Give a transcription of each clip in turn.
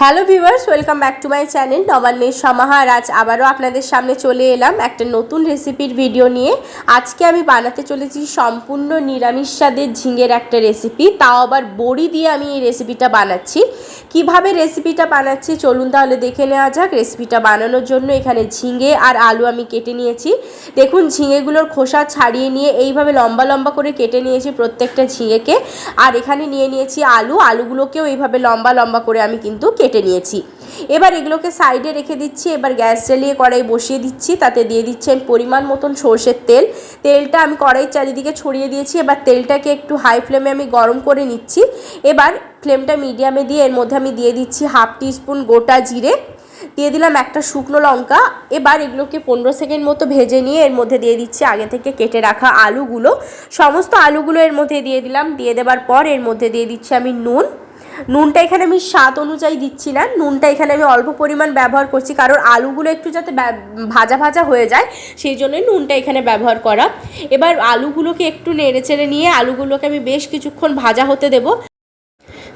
Hello viewers welcome back to my channel নবান্নের সমাহার আজ আবারও আপনাদের সামনে চলে এলাম একটা নতুন রেসিপির ভিডিও নিয়ে। আজকে আমি বানাতে চলেছি সম্পূর্ণ নিরামিষ স্বাদের ঝিঙের একটা রেসিপি তাও আবার বড়ি দিয়ে আমি এই রেসিপিটা বানাচ্ছি। কীভাবে রেসিপিটা বানাচ্ছি চলুন তাহলে দেখে নেওয়া যাক। রেসিপিটা বানানোর জন্য এখানে ঝিঙে আর আলু আমি কেটে নিয়েছি। দেখুন, ঝিঙেগুলোর খোসা ছাড়িয়ে নিয়ে এইভাবে লম্বা লম্বা করে কেটে নিয়েছি প্রত্যেকটা ঝিঙেকে। আর এখানে নিয়ে নিয়েছি আলু। আলুগুলোকেও এইভাবে লম্বা লম্বা করে আমি কিন্তু কেটে নিয়েছি। এবার এগুলোকে সাইডে রেখে দিচ্ছি, এবার গ্যাস জ্বালিয়ে কড়াই বসিয়ে দিচ্ছি, তাতে দিয়ে দিচ্ছি আমি পরিমাণ মতন সর্ষের তেল। তেলটা আমি কড়াইয়ের চারিদিকে ছড়িয়ে দিয়েছি, এবার তেলটাকে একটু হাই ফ্লেমে আমি গরম করে নিচ্ছি। এবার ফ্লেমটা মিডিয়ামে দিয়ে এর মধ্যে আমি দিয়ে দিচ্ছি হাফ টিস্পুন গোটা জিরে। দিয়ে দিলাম একটা শুকনো লঙ্কা। এবার এগুলোকে পনেরো সেকেন্ড মতো ভেজে নিয়ে এর মধ্যে দিয়ে দিচ্ছি আগে থেকে কেটে রাখা আলুগুলো। সমস্ত আলুগুলো এর মধ্যে দিয়ে দিলাম। দিয়ে দেওয়ার পর এর মধ্যে দিয়ে দিচ্ছি আমি নুন। নুনটা এখানে আমি স্বাদ অনুযায়ী দিচ্ছি না নুনটা এখানে আমি অল্প পরিমাণ ব্যবহার করছি, কারণ আলুগুলো একটু যাতে ভাজা ভাজা হয়ে যায়, সেই জন্যই নুনটা এখানে ব্যবহার করা। এবার আলুগুলোকে একটু নেড়ে চেড়ে নিয়ে আলুগুলোকে আমি বেশ কিছুক্ষণ ভাজা হতে দেবো।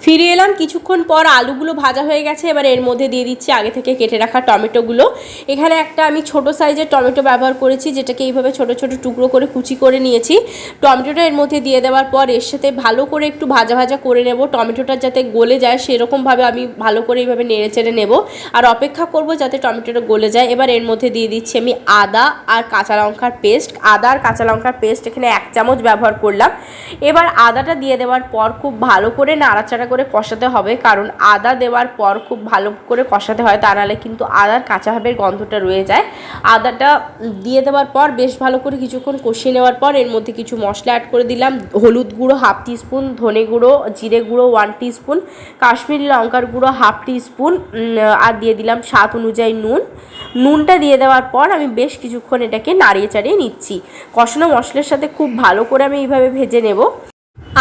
ফিরে এলাম। কিছুক্ষণ পর আলুগুলো ভাজা হয়ে গেছে। এবার এর মধ্যে দিয়ে দিচ্ছি আগে থেকে কেটে রাখা টমেটোগুলো। এখানে একটা আমি ছোট সাইজের টমেটো ব্যবহার করেছি, যেটাকে এইভাবে ছোট ছোট টুকরো করে কুচি করে নিয়েছি। টমেটোটা এর মধ্যে দিয়ে দেওয়ার পর এর সাথে ভালো করে একটু ভাজা ভাজা করে নেব। টমেটোটা যাতে গলে যায়, সেরকমভাবে আমি ভালো করে এইভাবে নেড়ে চেড়ে নেব। আর অপেক্ষা করব যাতে টমেটোটা গলে যায়। এবার এর মধ্যে দিয়ে দিচ্ছি আমি আদা আর কাঁচা লঙ্কার পেস্ট। আদা আর কাঁচা লঙ্কার পেস্ট এখানে এক চামচ ব্যবহার করলাম। এবার আদাটা দিয়ে দেওয়ার পর খুব ভালো করে নাড়াচাড়া করে কষাতে হবে, কারণ আদা দেওয়ার পর খুব ভালো করে কষাতে হয়, তা নাহলে কিন্তু আদার কাঁচা ভাবের গন্ধটা রয়ে যায়। আদাটা দিয়ে দেওয়ার পর বেশ ভালো করে কিছুক্ষণ কষিয়ে নেওয়ার পর এর মধ্যে কিছু মশলা অ্যাড করে দিলাম, হলুদ গুঁড়ো হাফ টিস্পুন ধনে গুঁড়ো, জিরে গুঁড়ো ওয়ান টিস্পুন কাশ্মীরি লঙ্কার গুঁড়ো হাফ টিস্পুন আর দিয়ে দিলাম স্বাদ অনুযায়ী নুন। নুনটা দিয়ে দেওয়ার পর আমি বেশ কিছুক্ষণ এটাকে নাড়িয়ে চাড়িয়ে নিচ্ছি। কষানো মশলার সাথে খুব ভালো করে আমি এইভাবে ভেজে নেব।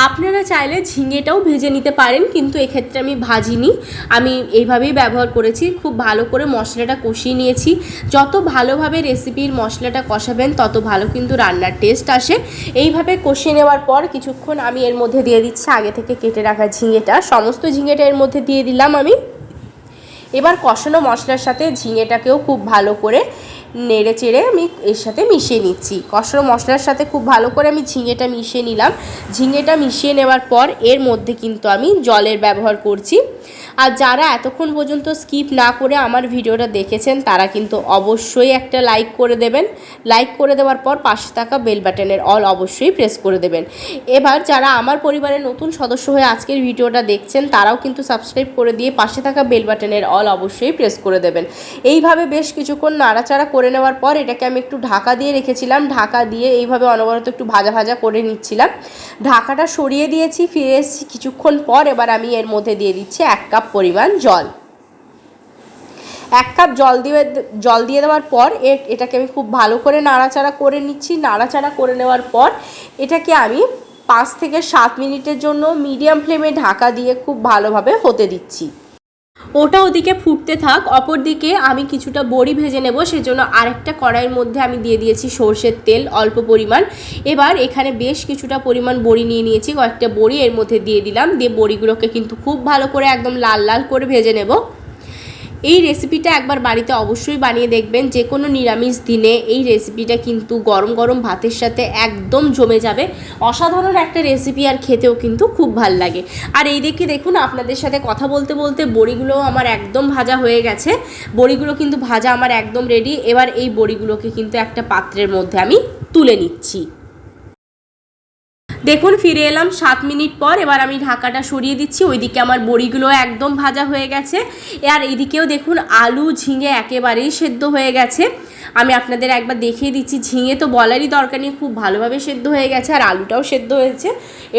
আপনারা চাইলে ঝিঙেটাও ভেজে নিতে পারেন, কিন্তু এক্ষেত্রে আমি ভাজিনি। আমি এইভাবেই ব্যবহার করেছি, খুব ভালো করে মশলাটা কষিয়ে নিয়েছি। যত ভালোভাবে রেসিপির মশলাটা কষাবেন, তত ভালো কিন্তু রান্নার টেস্ট আসে। এইভাবে কষিয়ে নেওয়ার পর কিছুক্ষণ আমি এর মধ্যে দিয়ে দিচ্ছি আগে থেকে কেটে রাখা ঝিঙেটা। সমস্ত ঝিঙেটা এর মধ্যে দিয়ে দিলাম আমি। এবার কষানো মশলার সাথে ঝিঙেটাকেও খুব ভালো করে নেড়ে চেড়ে আমি এর সাথে মিশিয়ে নিচ্ছি। কষানো মশলার সাথে খুব ভালো করে আমি ঝিঙেটা মিশিয়ে নিলাম। ঝিঙেটা মিশিয়ে নেওয়ার পর এর মধ্যে কিন্তু আমি জলের ব্যবহার করছি। আর যারা এতক্ষণ পর্যন্ত স্কিপ না করে আমার ভিডিওটা দেখেছেন, তারা কিন্তু অবশ্যই একটা লাইক করে দেবেন। লাইক করে দেওয়ার পর পাশে থাকা বেল বাটনের অল অবশ্যই প্রেস করে দেবেন। এবার যারা আমার পরিবারের নতুন সদস্য হয়ে আজকের ভিডিওটা দেখছেন, তারাও কিন্তু সাবস্ক্রাইব করে দিয়ে পাশে থাকা বেল বাটনের অল অবশ্যই প্রেস করে দেবেন। এইভাবে বেশ কিছুক্ষণ নাড়াচাড়া করে নেওয়ার পর এটাকে আমি একটু ঢাকা দিয়ে রেখেছিলাম। ঢাকা দিয়ে এইভাবে অনবরত একটু ভাজা ভাজা করে নিচ্ছিলাম। ঢাকাটা সরিয়ে দিয়েছি, ফিরে এসেছি কিছুক্ষণ পর এবার আমি এর মধ্যে দিয়ে দিচ্ছি এক কাপ পরিমাণ জল। এক কাপ জল দিয়ে জল দিয়ে দেওয়ার পর এটাকে আমি খুব ভালো করে নাড়াচাড়া করে নিচ্ছি। নাড়াচাড়া করে নেওয়ার পর এটাকে আমি পাঁচ থেকে সাত মিনিটের জন্য মিডিয়াম ফ্লেমে ঢাকা দিয়ে খুব ভালোভাবে হতে দিচ্ছি। ওটা ওদিকে ফুটতে থাক অপর দিকে আমি কিছুটা বড়ি ভেজে নেব, সেজন্য আরেকটা কড়াইয়ের মধ্যে আমি দিয়ে দিয়েছি সর্ষের তেল অল্প পরিমাণ। এবার এখানে বেশ কিছুটা পরিমাণ বড়ি নিয়ে নিয়েছি, কয়েকটা বড়ি এর মধ্যে দিয়ে দিলাম, দিয়ে বড়িগুলোকে কিন্তু খুব ভালো করে একদম লাল লাল করে ভেজে নেব। এই রেসিপিটা একবার বাড়িতে অবশ্যই বানিয়ে দেখবেন। যে কোনো নিরামিষ দিনে এই রেসিপিটা কিন্তু গরম গরম ভাতের সাথে একদম জমে যাবে। অসাধারণ একটা রেসিপি আর খেতেও কিন্তু খুব ভালো লাগে। আর এই দেখে দেখুন, আপনাদের সাথে কথা বলতে বলতে বড়িগুলো আমার একদম ভাজা হয়ে গেছে। বড়িগুলো কিন্তু ভাজা আমার একদম রেডি এবার এই বড়িগুলোকে কিন্তু একটা পাত্রের মধ্যে আমি তুলে নিচ্ছি। দেখুন, ফিরে এলাম সাত মিনিট পর। এবার আমি ঢাকাটা সরিয়ে দিচ্ছি। ওইদিকে আমার বড়িগুলো একদম ভাজা হয়ে গেছে। আর এইদিকেও দেখুন, আলু ঝিঙে একেবারেই সেদ্ধ হয়ে গেছে। আমি আপনাদের একবার দেখিয়ে দিচ্ছি, ঝিঙে তো বলারই দরকার নেই, খুব ভালোভাবে সেদ্ধ হয়ে গেছে আর আলুটাও সেদ্ধ হয়েছে।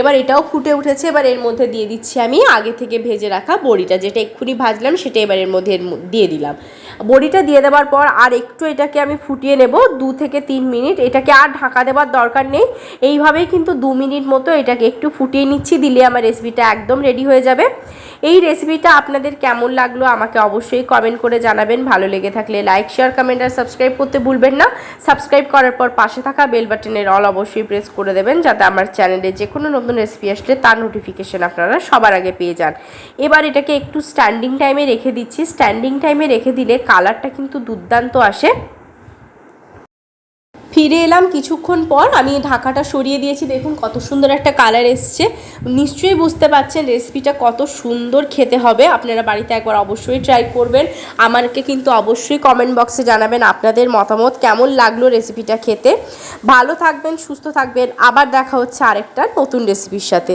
এবার এটাও ফুটে উঠেছে। এবার এর মধ্যে দিয়ে দিচ্ছি আমি আগে থেকে ভেজে রাখা বড়িটা। যেটা এক্ষুনি ভাজলাম, সেটা এবার এর মধ্যে দিয়ে দিলাম। বড়িটা দিয়ে দেওয়ার পর আর একটু এটাকে আমি ফুটিয়ে নেব, দু থেকে তিন মিনিট। এটাকে আর ঢাকা দেওয়ার দরকার নেই। এইভাবেই কিন্তু দু মিনিট মিনিট মতো এটাকে একটু ফুটিয়ে নিচ্ছি, দিলে আমার রেসিপিটা একদম রেডি হয়ে যাবে। এই রেসিপিটা আপনাদের কেমন লাগল আমাকে অবশ্যই কমেন্ট করে জানাবেন। ভালো লেগে থাকলে লাইক শেয়ার কমেন্ট আর সাবস্ক্রাইব করতে ভুলবেন না। সাবস্ক্রাইব করার পর পাশে থাকা বেল বাটনের অল অবশ্যই প্রেস করে দেবেন, যাতে আমার চ্যানেলে যে কোনো নতুন রেসিপি আসলে তার নোটিফিকেশন আপনারা সবার আগে পেয়ে যান। এবার এটাকে একটু স্ট্যান্ডিং টাইমে রেখে দিচ্ছি। স্ট্যান্ডিং টাইমে রেখে দিলে কালারটা কিন্তু দুর্দান্ত আসে। ফিরে এলাম কিছুক্ষণ পর। আমি ঢাকাটা সরিয়ে দিয়েছি। দেখুন কত সুন্দর একটা কালার এসছে। নিশ্চয়ই বুঝতে পারছেন রেসিপিটা কত সুন্দর খেতে হবে। আপনারা বাড়িতে একবার অবশ্যই ট্রাই করবেন। আমাকে কিন্তু অবশ্যই কমেন্ট বক্সে জানাবেন আপনাদের মতামত, কেমন লাগল রেসিপিটা খেতে। ভালো থাকবেন, সুস্থ থাকবেন। আবার দেখা হচ্ছে আরেকটা নতুন রেসিপির সাথে।